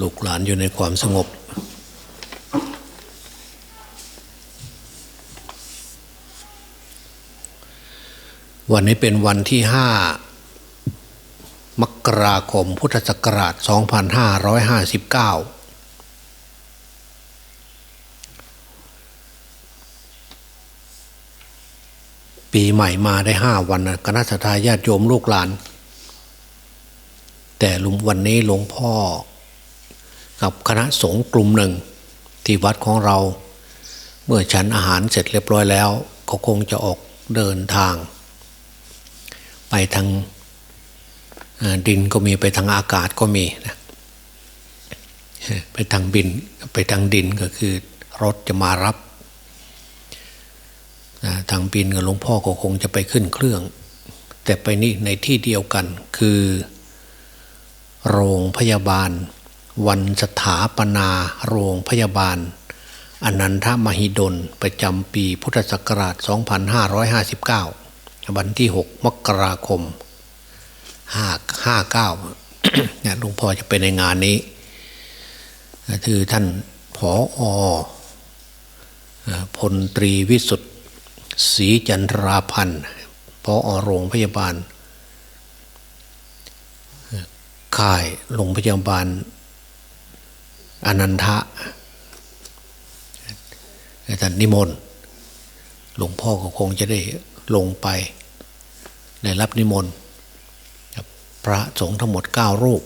ลูกหลานอยู่ในความสงบ วันนี้เป็นวันที่ห้ามกราคมพุทธศักราช 2559ปีใหม่มาได้ห้าวันนะคณะทายาทโยมลูกหลาน แต่ลุงวันนี้หลวงพ่อ กับคณะสงฆ์กลุ่มหนึ่ง ที่วัดของเรา เมื่อฉันอาหารเสร็จเรียบร้อยแล้วเขาคงจะออกเดินทาง ไปทางดินก็มีไปทางอากาศก็มีนะไปทางบินไปทางดินก็คือรถจะมารับทางบินกับหลวงพ่อก็คงจะไปขึ้นเครื่อง แต่ไปนี่ในที่เดียวกันคือ โรงพยาบาล วันสถาปนาโรงพยาบาลอนันทมหิดลประจำปีพุทธศักราช 2559 วันที่ 6 มกราคม 559เนี่ยหลวงพ่อจะไปในงานนี้ คือท่านผออพลตรีวิสุทธ์ศรีจันทราพันธ์ผออโรงพยาบาล ค่ายโรงพยาบาลอนันทะท่านนิมนต์หลวงพ่อก็คงจะได้ลงไปได้รับนิมนต์พระสงฆ์ทั้งหมดเก้ารูป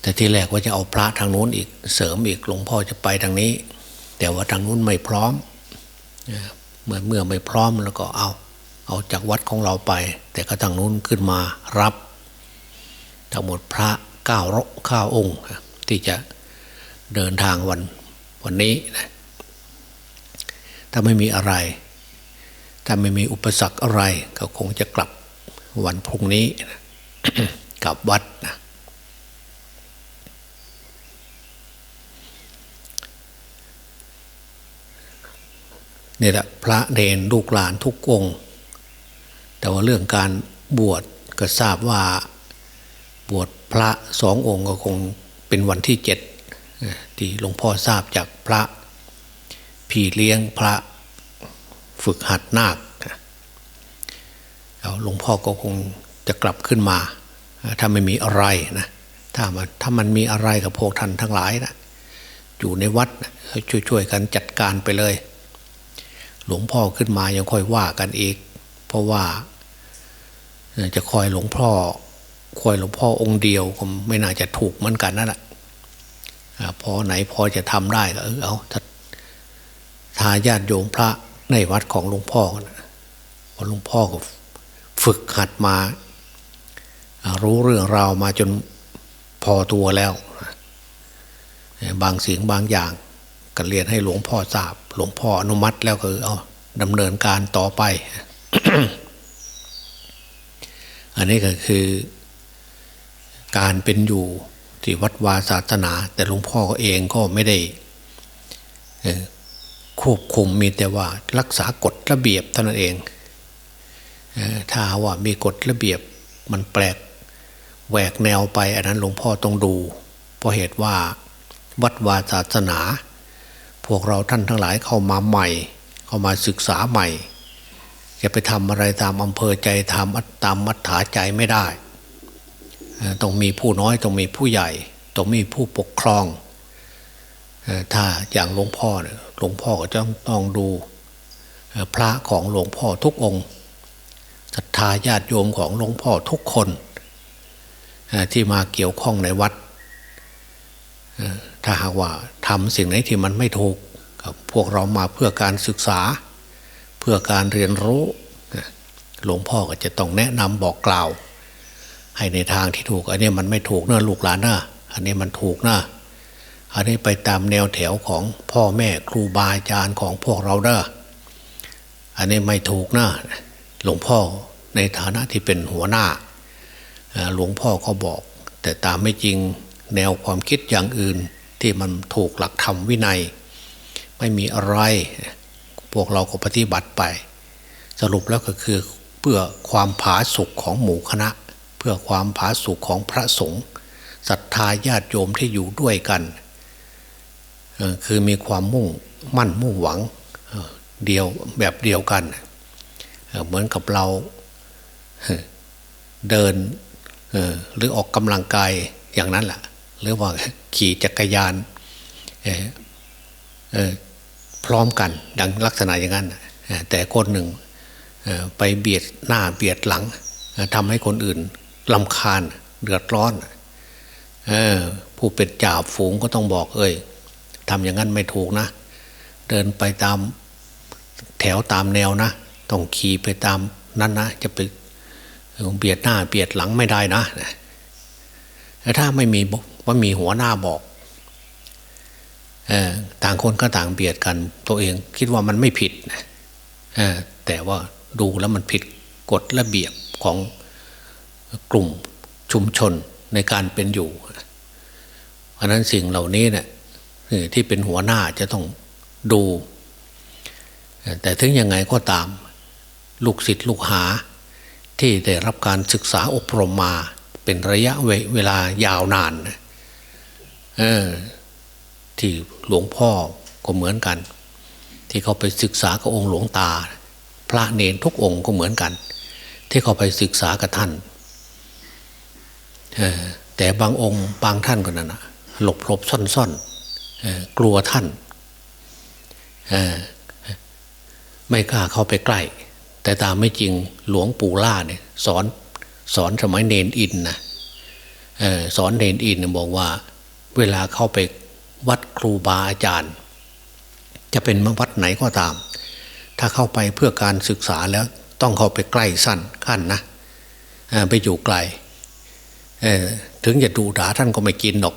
แต่ที่แรกว่าจะเอาพระทางนู้นอีกเสริมอีกหลวงพ่อจะไปทางนี้ แต่ว่าทางนู้นไม่พร้อมเมื่อเมื่อไม่พร้อมแล้วก็เอา เอาจากวัดของเราไป แต่ก็ทางนู้นขึ้นมารับ ทั้งหมดพระเก้ารข้าองค์ ที่จะเดินทางวันวันนี้นะถ้าไม่มีอะไร ถ้าไม่มีอุปสรรคอะไร ก็คงจะกลับวันพรุ่งนี้นะกลับวัดนะนี่แหละพระเดนลูกหลานทุกองแต่ว่าเรื่องการบวชก็ทราบว่า บวชพระสององค์ก็คงเป็นวันที่เจ็ดที่หลวงพ่อทราบจากพระ พี่เลี้ยงพระฝึกหัดนาคหลวงพ่อก็คงจะกลับขึ้นมา ถ้าไม่มีอะไรนะถ้ามันถ้ามันมีอะไรกับพวกท่านทั้งหลายนะอยู่ในวัดนะช่วยๆกันจัดการไปเลย หลวงพ่อขึ้นมายังค่อยว่ากันอีก เพราะว่า จะคอยหลวงพ่อ คอยหลวงพ่อองค์เดียวก็ไม่น่าจะถูกเหมือนกันนั่นแหละพอไหนพอจะทำได้ก็เออเอาทาญาติโยมพระในวัดของหลวงพ่อนะพอหลวงพ่อก็ฝึกหัดมา รู้เรื่องราวมาจนพอตัวแล้ว บางสิ่งบางอย่างก็เรียนให้หลวงพ่อทราบ หลวงพ่ออนุมัติแล้วก็เอาดำเนินการต่อไป อันนี้ก็คือ การเป็นอยู่ที่วัดวาศาสนา แต่หลวงพ่อเองก็ไม่ได้ควบคุมมีแต่ว่ารักษากฎระเบียบเท่านั้นเองถ้าว่ามีกฎระเบียบมันแปลกแหวกแนวไป อันนั้นหลวงพ่อต้องดู เพราะเหตุว่าวัดวาศาสนา พวกเราท่านทั้งหลายเข้ามาใหม่ เข้ามาศึกษาใหม่จะไปทำอะไรตามอำเภอใจทำตามมัธยาใจไม่ได้ ต้องมีผู้น้อยต้องมีผู้ใหญ่ต้องมีผู้ปกครอง ถ้าอย่างหลวงพ่อเนี่ยหลวงพ่อก็จะต้องดูพระของหลวงพ่อทุกองค์ศรัทธาญาติโยมของหลวงพ่อทุกคนที่มาเกี่ยวข้องในวัด ถ้าหากว่าทำสิ่งไหนที่มันไม่ถูกพวกเรามาเพื่อการศึกษา เพื่อการเรียนรู้ หลวงพ่อก็จะต้องแนะนำบอกกล่าว ให้ในทางที่ถูก อันนี้มันไม่ถูกเนะลูกหลานนะอันนี้มันถูกนะอันนี้ไปตามแนวแถวของพ่อแม่ครูบาอาจารย์ของพวกเราเด้ออันนี้ไม่ถูกนะหลวงพ่อในฐานะที่เป็นหัวหน้าหลวงพ่อก็บอก แต่ตามไม่จริงแนวความคิดอย่างอื่นที่มันถูกหลักธรรมวินัย ไม่มีอะไร พวกเราก็ปฏิบัติไป สรุปแล้วก็คือเพื่อความผาสุกของหมู่คณะ พื่อความผาสุกของพระสงฆ์ศรัทธาญาติโยมที่อยู่ด้วยกัน คือมีความมุ่งมั่นมุ่งหวังเดียวแบบเดียวกัน เหมือนกับเราเดินหรือออกกำลังกายอย่างนั้นแหละหรือว่าขี่จักรยานพร้อมกันดังลักษณะอย่างนั้นแต่คนหนึ่งไปเบียดหน้าเบียดหลังทำให้คนอื่น ลำคาญเดือดร้อนผู้เป็นจ่าฝูงก็ต้องบอก เอ้ยทำอย่างนั้นไม่ถูกนะ เดินไปตามแถวตามแนวนะ ต้องขี่ไปตามนั้นนะ จะไปเบียดหน้าเบียดหลังไม่ได้นะแต่ถ้าไม่มีว่ามีหัวหน้าบอกต่างคนก็ต่างเบียดกัน ตัวเองคิดว่ามันไม่ผิดแต่ว่าดูแล้วมันผิดกฎระเบียบของ กลุ่มชุมชนในการเป็นอยู่ เพราะนั้นสิ่งเหล่านี้เนี่ยที่เป็นหัวหน้าจะต้องดู แต่ถึงยังไงก็ตาม ลูกศิษย์ลูกหาที่ได้รับการศึกษาอบรมมา เป็นระยะเวลายาวนานที่หลวงพ่อก็เหมือนกัน ที่เขาไปศึกษากับองค์หลวงตา พระเนนทุกองค์ก็เหมือนกัน ที่เขาไปศึกษากับท่าน แต่บางองค์บางท่านก็นั่นนะหลบหลบซ่อนซ่อนกลัวท่านไม่กล้าเข้าไปใกล้ แต่ตามไม่จริงหลวงปู่ล่าเนี่ยสอนสอนสมัยเนนอินนะสอนเนนอินบอกว่า เวลาเข้าไปวัดครูบาอาจารย์ จะเป็นวัดไหนก็ตาม ถ้าเข้าไปเพื่อการศึกษาแล้วต้องเข้าไปใกล้สั้นขั้นนะไปอยู่ไกล ถึงจะดูด่าท่านก็ไม่กินหรอก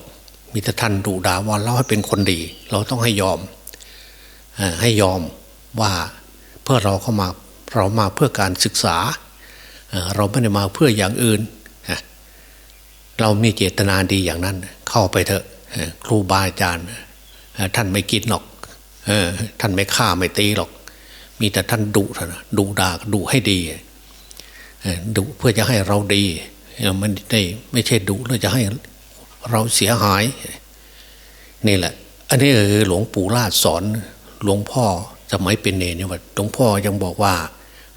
มีแต่ท่านดูด่าว่าเราให้เป็นคนดี เราต้องให้ยอมให้ยอมว่าเพื่อเราเข้ามาเรามาเพื่อการศึกษา เราไม่ได้มาเพื่ออย่างอื่น เรามีเจตนาดีอย่างนั้น เข้าไปเถอะครูบาอาจารย์ท่านไม่กินหรอกท่านไม่ฆ่าไม่ตีหรอก มีแต่ท่านดุท่านดุด่าดุให้ดีดุเพื่อจะให้เราดี มันได้ไม่ใช่ดุแล้วจะให้เราเสียหาย นี่แหละ อันนี้คือหลวงปู่ลาดสอนหลวงพ่อสมัยเป็นเนเนี่ยว่าหลวงพ่อยังบอกว่า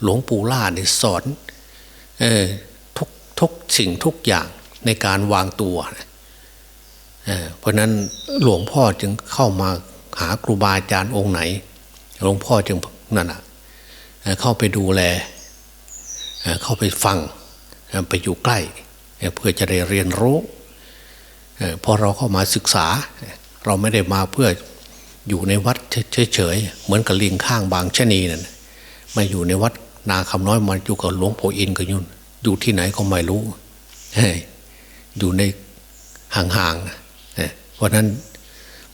หลวงปู่ลาดเนี่ยสอนเออทุกทุกสิ่งทุกอย่างในการวางตัวเเพราะนั้นหลวงพ่อจึงเข้ามาหาครูบาอาจารย์องค์ไหน หลวงพ่อจึงนั่นอะเข้าไปดูแลเข้าไปฟัง ไปอยู่ใกล้ เพื่อจะได้เรียนรู้พอเราเข้ามาศึกษา เราไม่ได้มาเพื่ออยู่ในวัดเฉยๆเหมือนกับลิงข้างบางชนีนั่นมาอยู่ในวัดนาคำน้อยมาอยู่กับหลวงพ่ออินก็ยุ่นอยู่ที่ไหนก็ไม่รู้อยู่ในห่างๆเพราะนั้น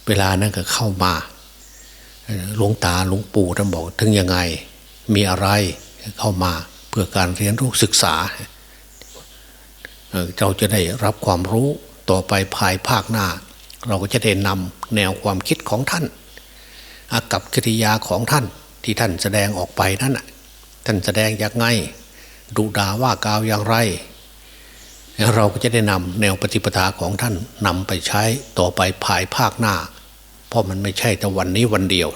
เวลานั้นก็เข้ามาหลวงตาหลวงปู่ท่านบอกถึงยังไงมีอะไรเข้ามาเพื่อการเรียนรู้ศึกษา เราจะได้รับความรู้ต่อไปภายภาคหน้า เราก็จะได้นำแนวความคิดของท่าน อากับกิริยาของท่านที่ท่านแสดงออกไปนั่นท่านแสดงอย่างไงดูดาว่ากาวอย่างไร เราก็จะได้นำแนวปฏิปทาของท่านนำไปใช้ต่อไปภายภาคหน้า เพราะมันไม่ใช่แต่วันนี้วันเดียว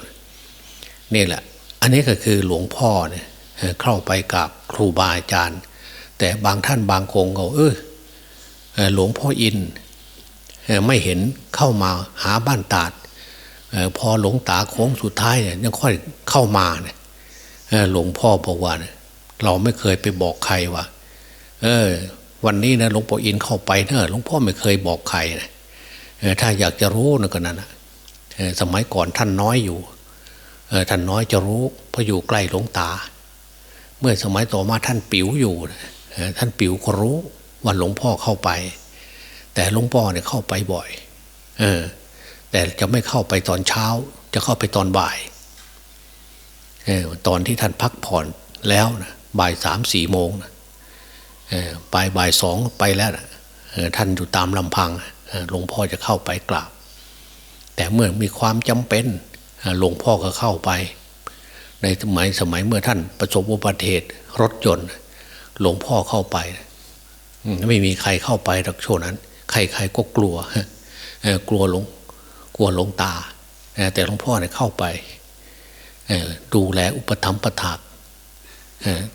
นี่แหละ อันนี้ก็คือหลวงพ่อเนี่ยเข้าไปกับครูบาอาจารย์ แต่บางท่านบางคงเขาเออ หลวงพ่ออินไม่เห็นเข้ามาหาบ้านตาดพอหลวงตาโค้งสุดท้ายเนี่ยยังค่อยเข้ามาเนี่ยหลวงพ่อบอกว่าเนี่ยเราไม่เคยไปบอกใครว่าเออ วันนี้นะหลวงพ่ออินเข้าไปเนอะหลวงพ่อไม่เคยบอกใครนะถ้าอยากจะรู้นะก็นั่นนะสมัยก่อนท่านน้อยอยู่ท่านน้อยจะรู้เพราะอยู่ใกล้หลวงตา เมื่อสมัยต่อมาท่านปิ๋วอยู่ท่านปิ๋วก็รู้ ว่าหลวงพ่อเข้าไป แต่หลวงพ่อเนี่ยเข้าไปบ่อย เออ แต่จะไม่เข้าไปตอนเช้า จะเข้าไปตอนบ่าย เออ ตอนที่ท่านพักผ่อนแล้วนะบ่ายสามสี่โมงนะเออไปบ่ายสองไปแล้วนะเออท่านอยู่ตามลำพังหลวงพ่อจะเข้าไปกราบ แต่เมื่อมีความจำเป็นหลวงพ่อก็เข้าไป ในสมัยสมัยเมื่อท่านประสบอุบัติเหตุรถยนต์ หลวงพ่อเข้าไป ไม่มีใครเข้าไปรักโชนั้น ใครๆก็กลัวกลัวหลวงกลัวหลวงตา แต่หลวงพ่อเนี่ยเข้าไปดูแลอุปถัมภ์ประถาก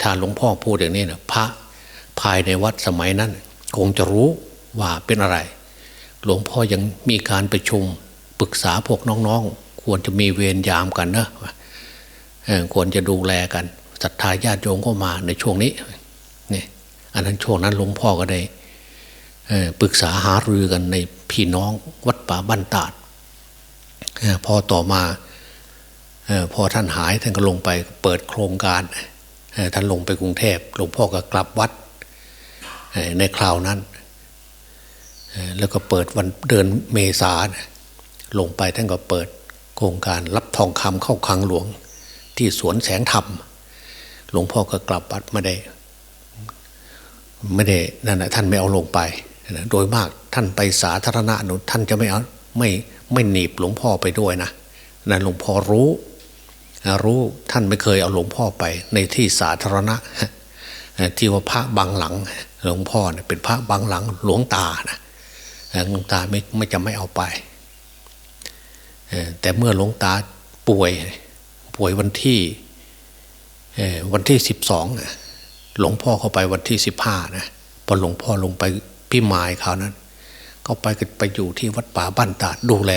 ถ้าหลวงพ่อพูดอย่างนี้นะพระภายในวัดสมัยนั้น คงจะรู้ว่าเป็นอะไร หลวงพ่อยังมีการประชุมปรึกษาพวกน้องๆ ควรจะมีเวรยามกันนะควรจะดูแลกันศรัทธาญาติโยมก็มาในช่วงนี้ อันนั้นช่วงนั้นหลวงพ่อก็ได้ปรึกษาหารือกันในพี่น้องวัดป่าบ้านตาดพอต่อมาพอท่านหายท่านก็ลงไปเปิดโครงการท่านลงไปกรุงเทพหลวงพ่อก็กลับวัดในคราวนั้น แล้วก็เปิดวันเดือนเมษาลงไปท่านก็เปิดโครงการรับทองคำเข้าคลังหลวงที่สวนแสงธรรม หลวงพ่อก็กลับวัดม่ได้ ไม่ได้นั่นแหะท่านไม่เอาลงไปโดยมากท่านไปสาธารณะนุท่านจะไม่เอาไม่ไม่หนีบหลวงพ่อไปด้วยนะนั่นหลวงพ่อรู้รู้ท่านไม่เคยเอาหลวงพ่อไปในที่สาธารณะที่ว่าพระบางหลังหลวงพ่อเนี่ยเป็นพระบางหลังหลวงตานะหลวงตาไม่ไม่จะไม่เอาไปแต่เมื่อหลวงตาป่วยป่วยวันที่วันที่สิบสอง หลวงพ่อเข้าไปวันที่สิบห้านะพอหลวงพ่อลงไปพี่มายเขานั้น ก็ไปไปอยู่ที่วัดป่าบ้านตาดดูแล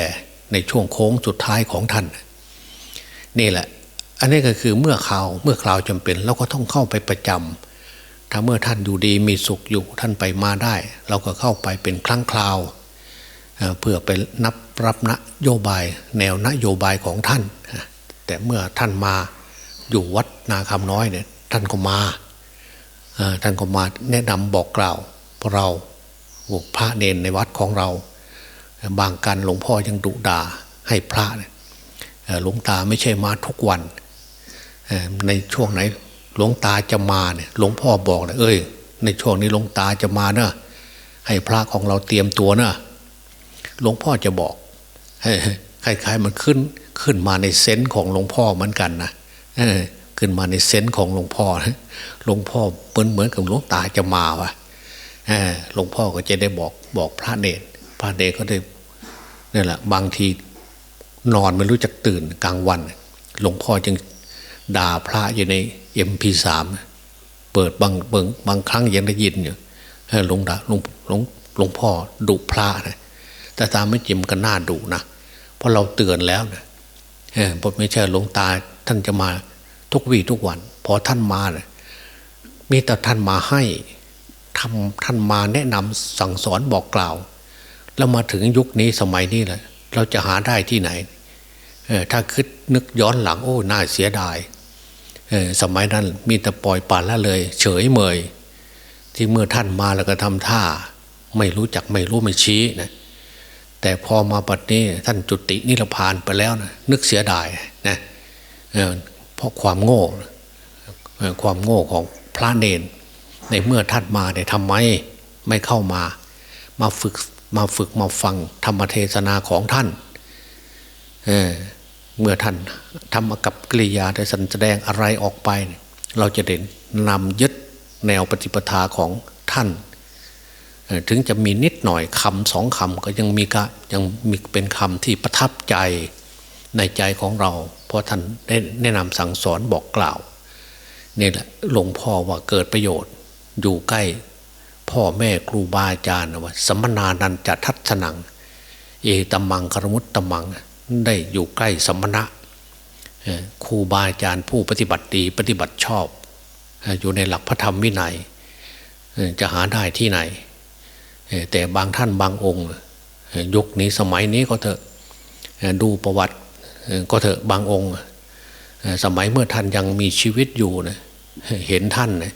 ในช่วงโค้งสุดท้ายของท่าน นี่แหละ อันนี้ก็คือเมื่อข่าวเมื่อคราวจำเป็นเราก็ต้องเข้าไปประจำถ้าเมื่อท่านอยู่ดีมีสุขอยู่ท่านไปมาได้ เราก็เข้าไปเป็นครั้งคราวเพื่อไปนับรับนโยบาย แนวนโยบายของท่าน แต่เมื่อท่านมาอยู่วัดนาคำน้อยเนี่ยท่านก็มา ท่านก็มาแนะนำบอกกล่าวเราพระเนนในวัดของเรา บางการหลวงพ่อยังดุด่าให้พระเนี่ยหลวงตาไม่ใช่มาทุกวัน ในช่วงไหนหลวงตาจะมาเนี่ยหลวงพ่อบอกเลยเอ้ย ในช่วงนี้หลวงตาจะมาเนอะให้พระของเราเตรียมตัวเนอะหลวงพ่อจะบอกคล้ายๆมันขึ้นขึ้นมาในเซนส์ของหลวงพ่อเหมือนกันนะ ขึ้นมาในเซนส์ของหลวงพ่อหลวงพ่อเหมือนเหมือนกับหลวงตาจะมาวะหลวงพ่อก็จะได้บอกบอกพระเนรพระเนรก็ได้นี่แหละบางทีนอนไม่รู้จักตื่นกลางวัน หลวงพ่อจึงด่าพระอยู่ในเอ็มพีสามเปิดบางเบิงบางครั้งยังได้ยินอยู่หลวงดาหลวงหลวงหลวงพ่อดุพระนะแต่ตามไม่จิมก็น่าดุนะเพราะเราเตือนแล้วนะเออไม่ใช่หลวงตาท่านจะมา ทุกวีทุกวัน พอท่านมาเนะมีแต่ท่านมาให้ทำท่านมาแนะนำสั่งสอนบอกกล่าว แล้วมาถึงยุคนี้สมัยนี้แหละเราจะหาได้ที่ไหนถ้าคิดนึกย้อนหลังโอ้น่าเสียดายสมัยนั้นมีแต่ปล่อยป่านละเลย เฉยเมย ที่เมื่อท่านมาแล้วก็ทำท่า ไม่รู้จักไม่รู้ไม่ชี้นะแต่พอมาปัจนี้ท่านจุตินิพพานไปแล้วนะนึกเสียดายนะ เพราะความโง่ความโง่ของพระเนนในเมื่อท่านมาเนี่ยทำไมไม่เข้ามา มาฝึกมาฝึกมาฟังธรรมเทศนาของท่านเเมื่อท่านทำกับกิริยาได้แสดงอะไรออกไป เราจะเด่นนำยึดแนวปฏิปทาของท่าน ถึงจะมีนิดหน่อยคำสองคำก็ยังมีกะยังมีเป็นคำที่ประทับใจ ในใจของเรา เพราะท่านได้แนะนำสั่งสอนบอกกล่าวนี่แหละหลวงพ่อว่าเกิดประโยชน์ อยู่ใกล้ พ่อแม่ครูบาอาจารย์ว่าสมนานันจะทัศนัง เอตมังคารมุตตมังได้อยู่ใกล้สมณะครูบาอาจารย์ผู้ปฏิบัติดีปฏิบัติชอบ อยู่ในหลักพระธรรมวินัยจะหาได้ที่ไหน แต่บางท่านบางองค์ ยุคนี้สมัยนี้ก็เถอะดูประวัติ ก็เถอะบางองค์ สมัยเมื่อท่านยังมีชีวิตอยู่นะเห็นท่านนะ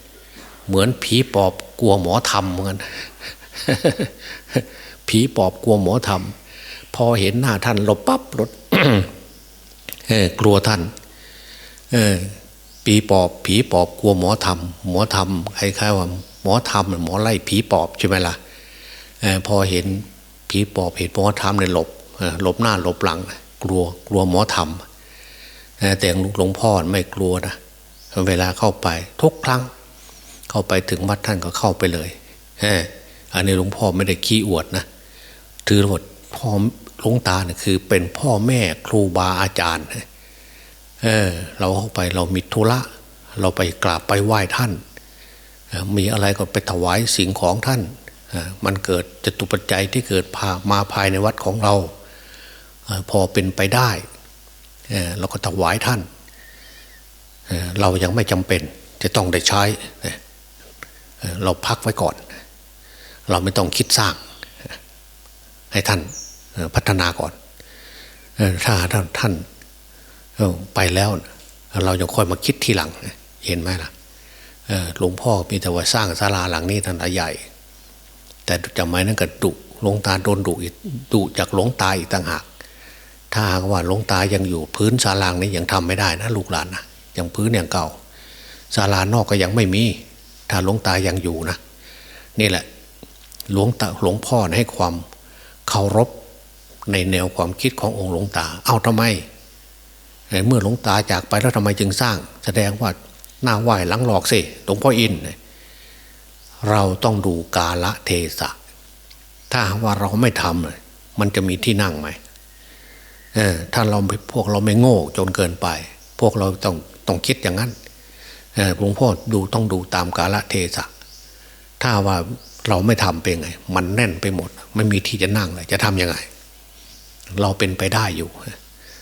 เหมือนผีปอบกลัวหมอทำเหมือนกันผีปอบกลัวหมอทำพอเห็นหน้าท่านหลบปั๊บรถกลัวท่านปีปอบผีปอบกลัวหมอทำหมอทำคล้ายๆว่าหมอทำหมอไล่ผีปอบใช่ไหมล่ะพอเห็นผีปอบเห็นหมอทำเนี่ยหลบหลบหน้าหลบหลัง กลัวกลัวหมอทำแต่หลวงพ่อไม่กลัวนะเวลาเข้าไปทุกครั้ง เข้าไปถึงวัดท่านก็เข้าไปเลยอันนี้หลวงพ่อไม่ได้ขี้อวดนะถือว่าพ่อหลวงตาเนี่ยคือเป็นพ่อแม่ครูบาอาจารย์เออเราเข้าไปเรามีธุระเราไปกราบไปไหว้ท่าน มีอะไรก็ไปถวายสิ่งของท่าน มันเกิดจตุปัจจัยที่เกิดพามาภายในวัดของเรา พอเป็นไปได้เราก็ถวายท่าน เรายังไม่จำเป็นจะต้องได้ใช้ เราพักไว้ก่อน เราไม่ต้องคิดสร้าง ให้ท่านพัฒนาก่อน ถ้าท่านท่านไปแล้ว เราจะค่อยมาคิดทีหลัง เห็นไหมล่ะหลวงพ่อมีแต่ว่าสร้างศาลาหลังนี้ท่านใหญ่ แต่จำไว้นั้นก็ดุหลวงตาโดนดุดุจากหลวงตาอีกต่างหาก ถ้าหากว่าหลวงตายังอยู่พื้นศาลางนี้ยังทำไม่ได้นะลูกหลานนะยังพื้นอย่างเก่าศาลานอกก็ยังไม่มี ถ้าหลวงตายังอยู่นะนี่แหละหลวงตาหลวงพ่อให้ความเคารพในแนวความคิดขององค์หลวงตา เอาทำไม เมื่อหลวงตาจากไปแล้วทำไมจึงสร้าง แสดงว่าหน้าไหวหลังหลอกสิหลวงพ่ออิน เราต้องดูกาละเทศะ ถ้าว่าเราไม่ทำมันจะมีที่นั่งไหม ถ้าเราพวกเราไม่โง่จนเกินไป พวกเราต้องต้องคิดอย่างนั้นหลวงพ่อดูต้องดูตามกาละเทศะ ถ้าว่าเราไม่ทำเป็นไง มันแน่นไปหมด ไม่มีที่จะนั่งเลยจะทำยังไง เราเป็นไปได้อยู่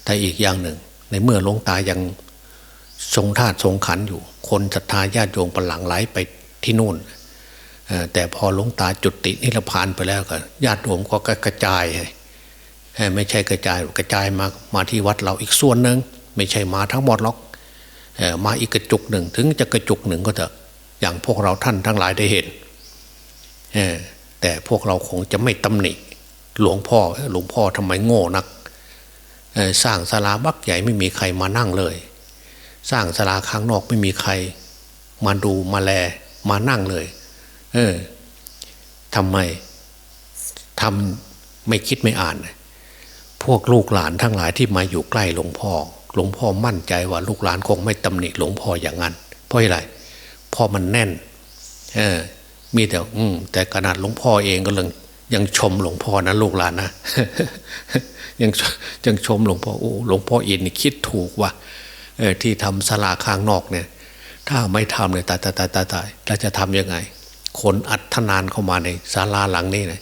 แต่อีกอย่างหนึ่ง ในเมื่อหลวงตายังทรงธาตุทรงขันอยู่ คนศรัทธาญาติโยมปหลังไหลไปที่นู่นแต่พอหลวงตาจุดตินิพพานไปแล้วก็ญาติโยมก็กระจาย ไม่ใช่กระจายกระจายมามาที่วัดเราอีกส่วนหนึ่งไม่ใช่มาทั้งหมดหรอกมาอีกกระจุกหนึ่งถึงจะกระจุกหนึ่งก็เถอะอย่างพวกเราท่านทั้งหลายได้เห็นแต่พวกเราคงจะไม่ตำหนิหลวงพ่อหลวงพ่อทำไมโง่นักสร้างศาลาบักใหญ่ไม่มีใครมานั่งเลย สร้างศาลาข้างนอกไม่มีใคร มาดูมาแลมานั่งเลย เออทำไมทำไม่คิดไม่อ่าน พวกลูกหลานทั้งหลายที่มาอยู่ใกล้หลวงพ่อ หลวงพ่อมั่นใจว่าลูกหลานคงไม่ตำหนิหลวงพ่ออย่างนั้น เพราะอะไรเพราะมันแน่น เออ มีแต่ อืมแต่ขนาดหลวงพ่อเองก็ยังยังชมหลวงพ่อนะลูกหลานนะยังยังชมหลวงพ่อโอ้หลวงพ่ออินนี่คิดถูกว่าเออที่ทำสลาข้างนอกเนี่ย ถ้าไม่ทำเลยตายตายตายตายตายเราจะทํำยังไง คนอัดทนานเข้ามาในศาลาหลังนี้นะ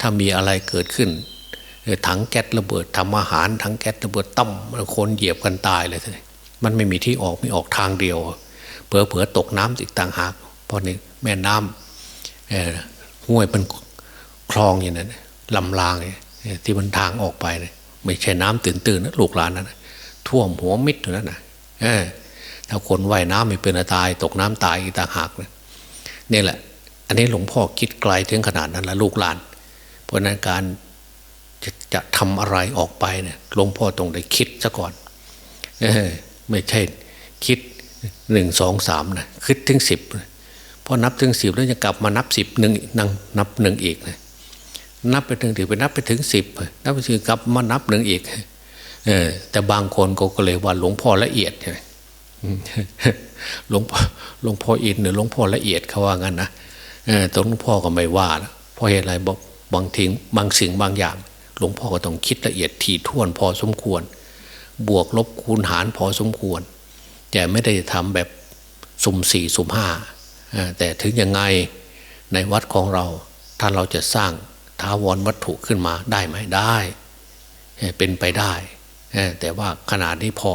ถ้ามีอะไรเกิดขึ้น ถังแก๊สระเบิดทำอาหารถังแก๊สระเบิดตั้มคนเหยียบกันตายเลยทีมันไม่มีที่ออกไม่ออกทางเดียวเผลอเผลอตกน้ำอีกต่างหากเพราะนี่แม่น้ำห้วยเป็นคลองอย่างนั้นลำรางที่มันทางออกไปเไม่ใช่น้ำตื่นตื่นนะลูกหลานนะท่วมหัวมิดอยู่นั่นนะถ้าคนว่ายน้ำไม่เป็นตาย ตกน้ำตายอีกต่างหากนะนี่แหละ อันนี้หลวงพ่อคิดไกลถึงขนาดนั้นละลูกหลาน เพราะนั้นการ จะจะทำอะไรออกไปเนี่ยหลวงพ่อตรงได้คิดซะก่อนอไม่ใช่คิดหนึ่งสองสามนะคิดถึงสิบพอนับถึงสิบแล้วจะกลับมานับสิบหนึ่งนั่งนับหนึ่งอีกนะนับไปถึงถึงไปนับไปถึงสิบนับไปถึงกลับมานับหนึ่งอีกเออแต่บางคนก็เลยว่าหลวงพ่อละเอียดใช่ไหมหลวงพ่อหลวงพ่ออินหรือหลวงพ่อละเอียดเขาว่างั้นนะเออตรงหลวงพ่อก็ไม่ว่านะเพราะเหตุอะไรบอกบางทีบางสิ่งบางอย่าง หลวงพ่อก็ต้องคิดละเอียดถี่ถ้วนพอสมควร บวกลบคูณหารพอสมควร แต่ไม่ได้ทำแบบสุ่มสี่สุ่มห้าแต่ถึงยังไงในวัดของเราถ้าเราจะสร้างท้าวรวัตถุขึ้นมาได้ไหมได้ เป็นไปได้ แต่ว่าขนาดนี้พอ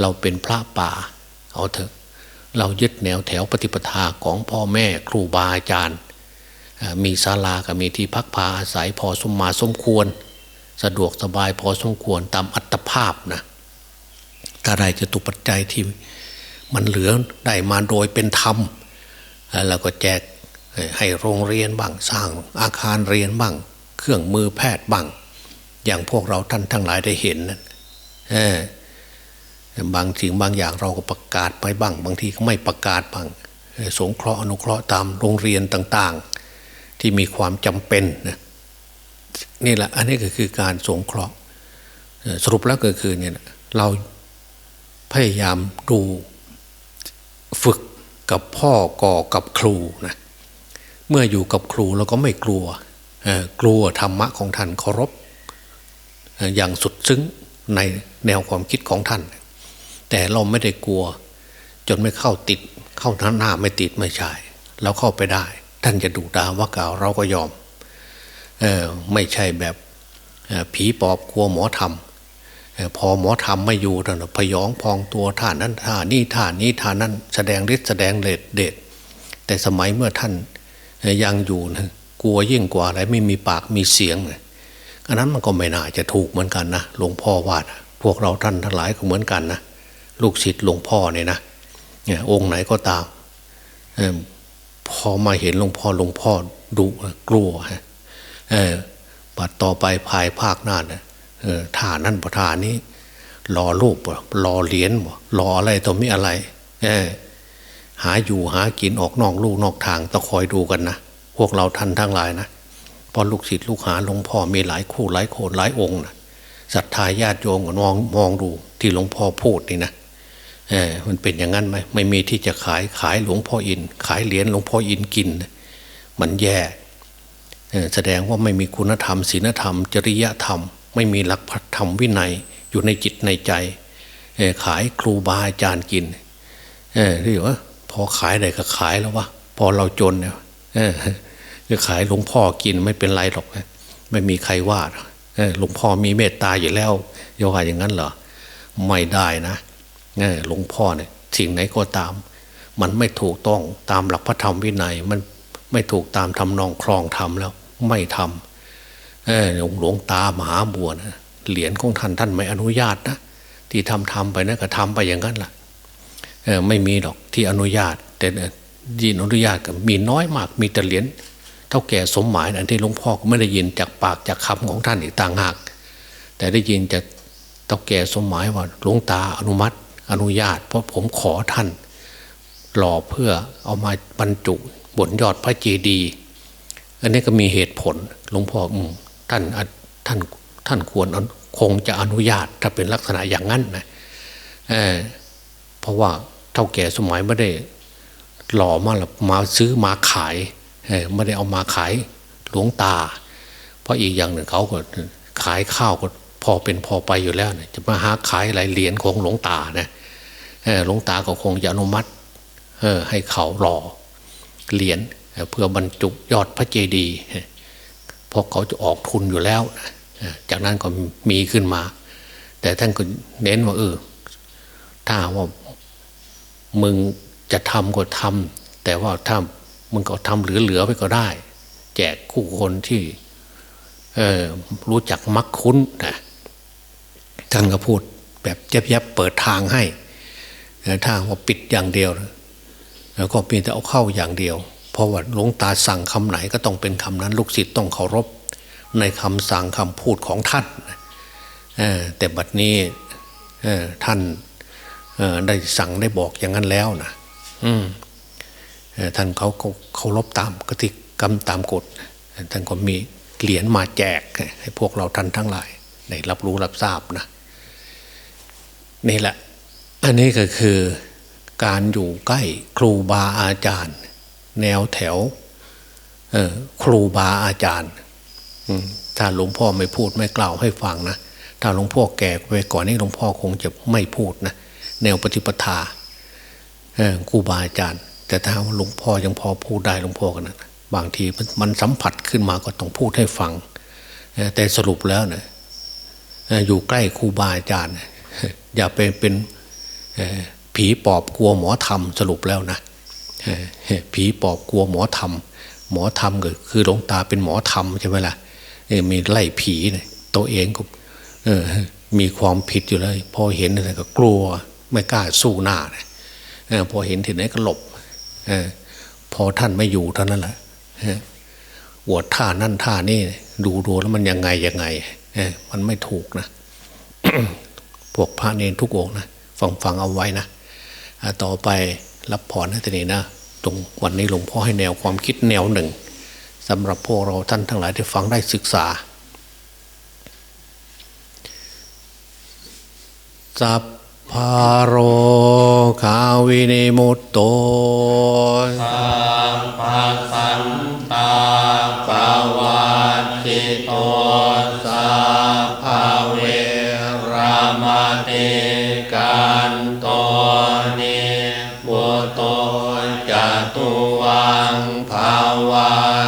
เราเป็นพระป่า เอาเถอะ เรายึดแนวแถวปฏิปทาของพ่อแม่ครูบาอาจารย์ มีศาลากับมีที่พักพาอาศัยพอสมมาสมควร สะดวกสบายพอสมควรตามอัตภาพนะถ้าใดจะตุปัจจัยที่มันเหลือได้มาโดยเป็นธรรมแล้วก็แจกให้โรงเรียนบ้างสร้างอาคารเรียนบ้าง เครื่องมือแพทย์บ้าง อย่างพวกเราท่านทั้งหลายได้เห็นนั่นบางสิ่งบางอย่างเราก็ประกาศไปบ้าง บางทีก็ไม่ประกาศบ้างสงเคราะห์อนุเคราะห์ตามโรงเรียนต่าง ๆ ที่มีความจำเป็นนะนี่แหละ อันนี้ก็คือการสงเคราะห์สรุปแล้วก็คือเนี่ยเราพยายามดูฝึกกับพ่อก่อกับครูนะเมื่ออยู่กับครูเราก็ไม่กลัวกลัวธรรมะของท่านเคารพอย่างสุดซึ้งในแนวความคิดของท่าน แต่เราไม่ได้กลัว จนไม่เข้าติดเข้าหน้าหน้าไม่ติดไม่ใช่เราเข้าไปได้ ท่านจะดุดาว่ากล่าวเราก็ยอมเออไม่ใช่แบบผีปอบกลัวหมอทำพอหมอทำไม่อยู่ท่านพยองพองตัวท่านนั้นท่านี้ท่านี้ท่านั้นแสดงฤทธิ์แสดงเดชเดชแต่สมัยเมื่อท่านยังอยู่นะกลัวยิ่งกว่าอะไรไม่มีปากมีเสียงเลยอันนั้นมันก็ไม่น่าจะถูกเหมือนกันนะหลวงพ่อว่านะพวกเราท่านทั้งหลายก็เหมือนกันนะลูกศิษย์หลวงพ่อเนี่ยนะเนี่ยองค์ไหนก็ตาม พอมาเห็นหลวงพ่อหลวงพ่อดุกลัวฮะเออบัดต่อไปภายภาคหน้านะเออท่านั้นประธานนี้รอรูปบ่รอเหรียญบ่รออะไรตัวมีอะไร เออหาอยู่หากินออกนอกลูกนอกทางต้องคอยดูกันนะพวกเราท่านทั้งหลายนะพอลูกศิษย์ลูกหาหลวงพ่อมีหลายคู่หลายโคนหลายองค์นะศรัทธาญาติโยมก็มองมองดูที่หลวงพ่อพูดนี่นะ เออมันเป็นอย่างนั้นไหมไม่มีที่จะขายขายหลวงพ่ออิน ขายเหรียญหลวงพ่ออินกิน มันแย่แสดงว่าไม่มีคุณธรรมศีลธรรม จริยธรรม ไม่มีหลักพระธรรมวินัยอยู่ในจิตในใจขายครูบาอาจารย์กินเออที่ว่าพอขายอะไรก็ขายแล้ววะพอเราจนเนี่ยจะขายหลวงพ่อกินไม่เป็นไรหรอกไม่มีใครว่าหลวงพ่อมีเมตตาอยู่แล้วอย่าอย่างนั้นเหรอไม่ได้นะ หลวงพ่อเนี่ยสิ่งไหนก็ตาม มันไม่ถูกต้องตามหลักพระธรรมวินัย มันไม่ถูกตามทำนองครองธรรมแล้ว ไม่ทำเออหลวงหลวงตามหาบัวนะเหรียญของท่านท่านไม่อนุญาตนะที่ทำทำไปนะก็ทำไปอย่างนั้นแหละเออไม่มีหรอกที่อนุญาต แต่ยินอนุญาตก็มีน้อยมากมีแต่เหรียญเท่าแก่สมหมายอันที่หลวงพ่อก็ไม่ได้ยินจากปากจากคำของท่านอีกต่างหาก แต่ได้ยินจากเท่าแก่สมหมายว่าหลวงตาอนุมัติ อนุญาต เพราะผมขอท่าน หล่อเพื่อเอามาบรรจุบนยอดพระเจดีย์อันนี้ก็มีเหตุผลหลวงพ่ออท่านท่านท่านควรคงจะอนุญาตถ้าเป็นลักษณะอย่างนั้นนะเเพราะว่าเท่าแก่สมัยไม่ได้ หล่อมาหรอกมาซื้อมาขายไม่ได้เอามาขายหลวงตา เพราะอีกอย่างหนึ่งเขาก็ขายข้าวก็ พอเป็นพอไปอยู่แล้วจะมาหาขายอะไรเหรียญของหลวงตานะหลวงตาก็คงจะอนุมัติเอให้เขาหล่อเหรียญเพื่อบรรจุยอดพระเจดีย์เพราะเขาจะออกทุนอยู่แล้วจากนั้นก็มีขึ้นมา แต่ท่านก็เน้นว่าเออถ้าว่ามึงจะทำก็ทำแต่ว่าถ้ามึงก็ทำเหลือๆไปก็ได้ แจกคู่คนที่เออรู้จักมักคุ้นนะ ท่านก็พูดแบบแยบๆเปิดทางให้ทางว่าปิดอย่างเดียวแล้วก็เพียงแต่เอาเข้าอย่างเดียว เพราะว่าหลวงตาสั่งคำไหนก็ต้องเป็นคำนั้นลูกศิษย์ต้องเคารพ ในคำสั่งคำพูดของท่านแต่บัดนี้ท่านได้สั่งได้บอกอย่างนั้นแล้วนะท่านเขาเคารพตามกติกรรมตามกฎท่านก็มีเหรียญมาแจกให้พวกเราท่านทั้งหลายได้รับรู้รับทราบนะ นี่แหละ อันนี้ก็คือการอยู่ใกล้ครูบาอาจารย์ แนวแถวครูบาอาจารย์ถ้าหลวงพ่อไม่พูดไม่กล่าวให้ฟังนะถ้าหลวงพ่อแก่ไปก่อนนี้หลวงพ่อคงจะไม่พูดนะแนวปฏิปทาครูบาอาจารย์ แต่ถ้าหลวงพ่อยังพอพูดได้หลวงพ่อกันนะบางทีมันสัมผัสขึ้นมาก็ต้องพูดให้ฟังแต่สรุปแล้วเนะอยู่ใกล้ครูบาอาจารย์ อย่าไปเป็นผีปอบกลัวหมอธรรมสรุปแล้วนะผีปอบกลัวหมอธรรม หมอธรรมก็คือหลวงตาเป็นหมอธรรมใช่ไหมล่ะมีไล่ผีเนี่ยตัวเองก็มีความผิดอยู่เลย พอเห็นอะไรก็กลัวไม่กล้าสู้หน้านะพอเห็นทีไหนก็หลบพอท่านไม่อยู่เท่านั้นแหละอวดท่านั่นท่านี่ดูดูแล้วมันยังไงยังไงมันไม่ถูกนะ พวกพระเนรทุกองนะฟังฟังเอาไว้นะต่อไปรับพรให้ทีนี้นะตรงวันนี้หลวงพ่อให้แนวความคิดแนวหนึ่งสำหรับพวกเราท่านทั้งหลายที่ฟังได้ศึกษาสัพพโรคาวินิมุตโตปัสสันตาปวัติโตสาภาเว มาติกันโตนิบุโตจตุวังภาวา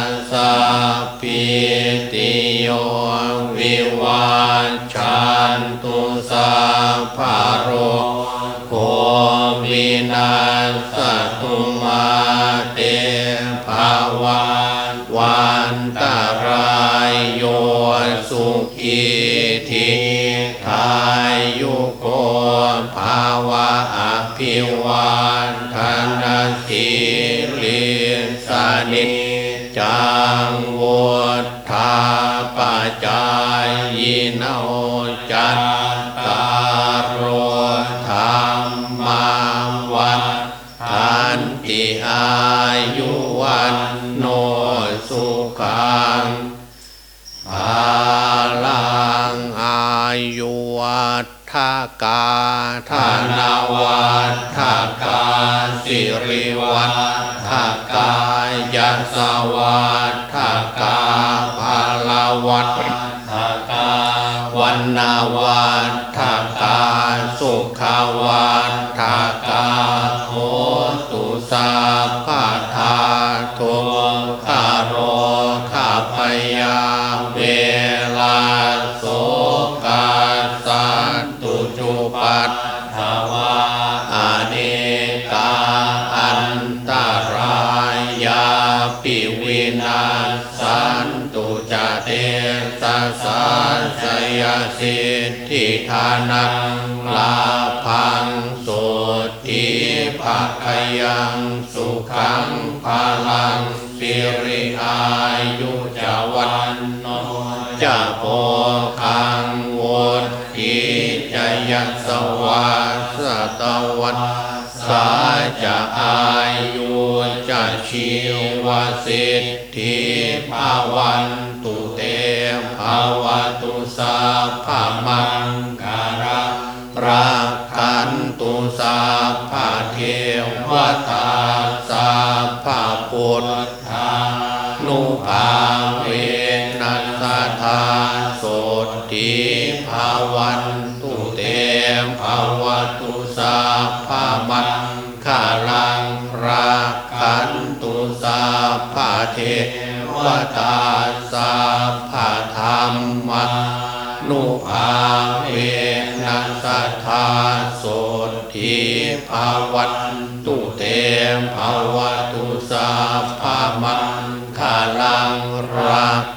วัฏกาธานวัฏกาสิริวัฏกายะสวัฏกาภาลวัฏกาวันนาวัฏกาสุขวัฏ ทานังลาพังโสติภาคยังสุขังพลังสิริอายุจวันโนจะโพคังวดทีจะยัสวาสตวัตสาจะอายุจะชีวสิทธิภาวันตุเตภาวตุสาภามัง วตาสาภาพุทธานุภาเวนัสธาโสติภาวันตุเตภาวตุสาภามังคาลังรักขันตุสาภาเทวตาสาภาธรรมานุภาเวนัสธาโสติภาวัน ตุเตภาวตุสาภามังคาลังรัก